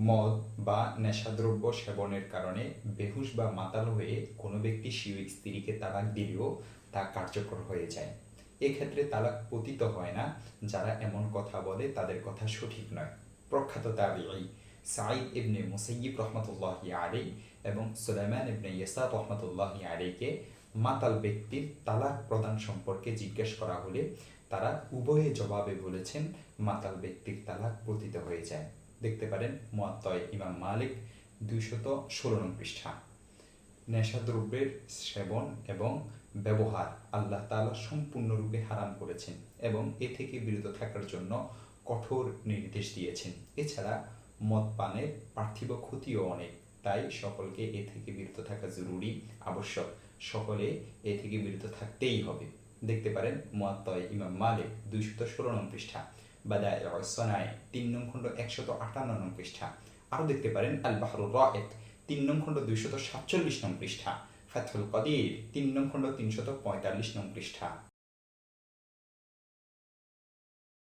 মদ বা নেশাদ্রব্য সেবনের কারণে বেহুশ বা মাতাল হয়ে কোনো ব্যক্তি স্বীয় স্ত্রীকে তালাক দিলেও তা কার্যকর হয়ে যায়। এক্ষেত্রে তালাক পতিত হয় না। যারা এমন কথা বলে তাদের কথা সঠিক নয়। প্রখ্যাত তাবিঈ সাঈদ ইবনে মুসাইয়িব রহমতুল্লাহি আলী এবং সুলাইমান ইবনে ইয়াসার রহমতুল্লাহি আলীকে মাতাল ব্যক্তির তালাক প্রদান সম্পর্কে জিজ্ঞেস করা হলে তারা উভয়ে জবাবে বলেছেন, মাতাল ব্যক্তির তালাক পতিত হয়ে যায়। দেখতে পারেন মুয়াত্তয় ইমাম মালিক, দুইশত ষোলো নং পৃষ্ঠা। নেশাদ্রব্যের সেবন এবং ব্যবহার আল্লাহ তাআলা সম্পূর্ণরূপে হারাম করেছেন এবং এ থেকে বিরত থাকার জন্য কঠোর নির্দেশ দিয়েছেন। এছাড়া মদ পানের পার্থিব ক্ষতিও অনেক, তাই সকলকে এ থেকে বিরত থাকা জরুরি, আবশ্যক। সকলে এ থেকে বিরত থাকতেই হবে। দেখতে পারেন মুয়াত্তয় ইমাম মালিক, দুইশত ষোলো নং পৃষ্ঠা। বাদায় সনায় তিন নং খণ্ড একশত আটান্ন নং পৃষ্ঠা। আরও দেখতে পারেন আল বাহরুর রায়েক, তিন নং খণ্ড দুইশত সাতচল্লিশ নং পৃষ্ঠা। ফাথুল কদির, তিন নং খণ্ড তিনশত পঁয়তাল্লিশ নং পৃষ্ঠা।